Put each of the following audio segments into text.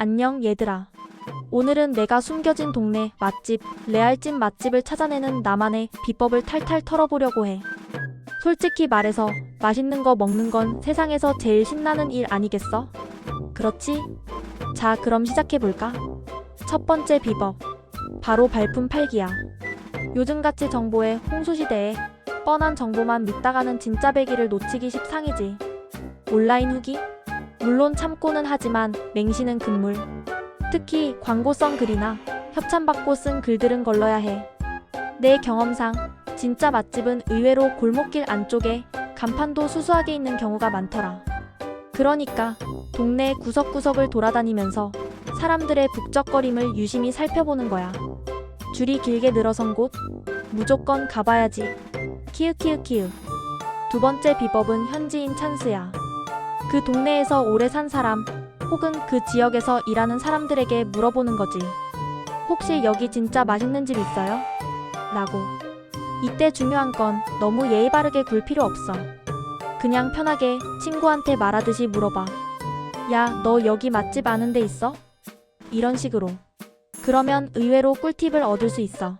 안녕 얘들아. 오늘은 내가 숨겨진 동네 맛집, 레알집 맛집을 찾아내는 나만의 비법을 탈탈 털어보려고 해. 솔직히 말해서 맛있는 거 먹는 건 세상에서 제일 신나는 일 아니겠어? 그렇지? 자, 그럼 시작해볼까? 첫 번째 비법. 바로 발품 팔기야. 요즘같이 정보의 홍수시대에 뻔한 정보만 믿다가는 진짜 배기를 놓치기 십상이지. 온라인 후기? 물론 참고는 하지만 맹신은 금물. 특히 광고성 글이나 협찬받고 쓴 글들은 걸러야 해. 내 경험상 진짜 맛집은 의외로 골목길 안쪽에 간판도 수수하게 있는 경우가 많더라. 그러니까 동네 구석구석을 돌아다니면서 사람들의 북적거림을 유심히 살펴보는 거야. 줄이 길게 늘어선 곳 무조건 가봐야지. 키읔키읔키읔. 두 번째 비법은 현지인 찬스야. 그 동네에서 오래 산 사람 혹은 그 지역에서 일하는 사람들에게 물어보는 거지. 혹시 여기 진짜 맛있는 집 있어요? 라고. 이때 중요한 건 너무 예의 바르게 굴 필요 없어. 그냥 편하게 친구한테 말하듯이 물어봐. 야, 너 여기 맛집 아는 데 있어? 이런 식으로. 그러면 의외로 꿀팁을 얻을 수 있어.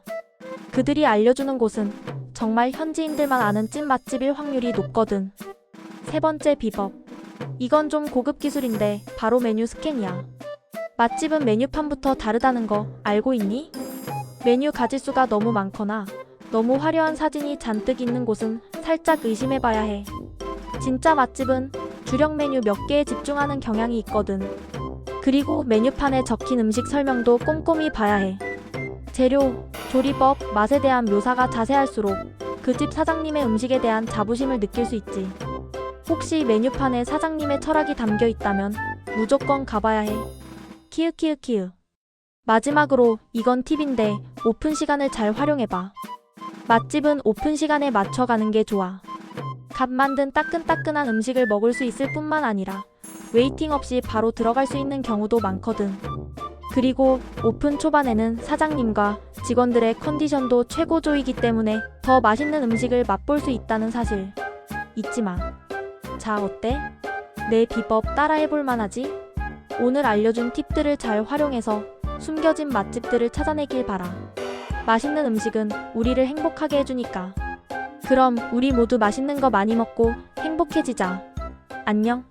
그들이 알려주는 곳은 정말 현지인들만 아는 찐 맛집일 확률이 높거든. 세 번째 비법. 이건 좀 고급 기술인데 바로 메뉴 스캔이야. 맛집은 메뉴판부터 다르다는 거 알고 있니? 메뉴 가지수가 너무 많거나 너무 화려한 사진이 잔뜩 있는 곳은 살짝 의심해봐야 해. 진짜 맛집은 주력 메뉴 몇 개에 집중하는 경향이 있거든. 그리고 메뉴판에 적힌 음식 설명도 꼼꼼히 봐야 해. 재료, 조리법, 맛에 대한 묘사가 자세할수록 그 집 사장님의 음식에 대한 자부심을 느낄 수 있지. 혹시 메뉴판에 사장님의 철학이 담겨 있다면 무조건 가봐야 해. 키읔키읔키읔. 마지막으로 이건 팁인데 오픈 시간을 잘 활용해봐. 맛집은 오픈 시간에 맞춰 가는 게 좋아. 갓 만든 따끈따끈한 음식을 먹을 수 있을 뿐만 아니라 웨이팅 없이 바로 들어갈 수 있는 경우도 많거든. 그리고 오픈 초반에는 사장님과 직원들의 컨디션도 최고조이기 때문에 더 맛있는 음식을 맛볼 수 있다는 사실 잊지 마. 자, 어때? 내 비법 따라해볼 만하지? 오늘 알려준 팁들을 잘 활용해서 숨겨진 맛집들을 찾아내길 바라. 맛있는 음식은 우리를 행복하게 해주니까. 그럼 우리 모두 맛있는 거 많이 먹고 행복해지자. 안녕.